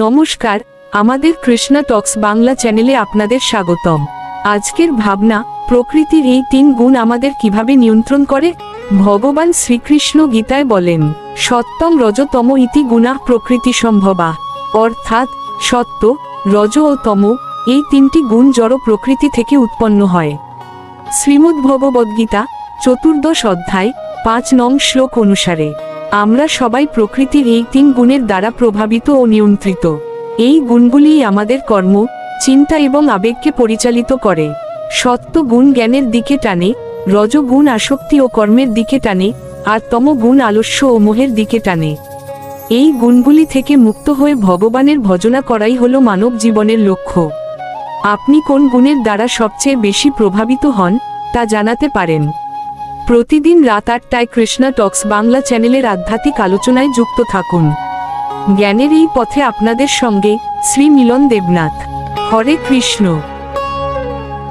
নমস্কার, আমাদের কৃষ্ণা টক্স বাংলা চ্যানেলে আপনাদের স্বাগতম। আজকের ভাবনা, প্রকৃতির এই তিন গুণ আমাদের কীভাবে নিয়ন্ত্রণ করে? ভগবান শ্রীকৃষ্ণ গীতায় বলেন সত্যম রজতম ইতি গুণা প্রকৃতি সম্ভবা অর্থাৎ, সত্য, রজ ও তম, এই তিনটি গুণ জড় প্রকৃতি থেকে উৎপন্ন হয়। শ্রীমদ্ ভগবদ্গীতা চতুর্দশ অধ্যায়, পাঁচ নং শ্লোক অনুসারে। আমরা সবাই প্রকৃতির এই তিন গুণের দ্বারা প্রভাবিত ও নিয়ন্ত্রিত। এই গুণগুলিই আমাদের কর্ম, চিন্তা এবং আবেগকে পরিচালিত করে। সত্য গুণ জ্ঞানের দিকে টানে রজগুণ আসক্তি ও কর্মের দিকে টানে, আর তম গুণ আলস্য ও মোহের দিকে টানে। এই গুণগুলি থেকে মুক্ত হয়ে ভগবানের ভজনা করাই হল মানব জীবনের লক্ষ্য। আপনি কোন গুণের দ্বারা সবচেয়ে বেশি প্রভাবিত হন, তা জানাতে পারেন। প্রতিদিন রাত আটটায় কৃষ্ণা টক্স বাংলা চ্যানেলের আধ্যাত্মিক আলোচনায় যুক্ত থাকুন। জ্ঞানের এই পথে আপনাদের সঙ্গে শ্রী মিলন দেবনাথ। হরে কৃষ্ণ।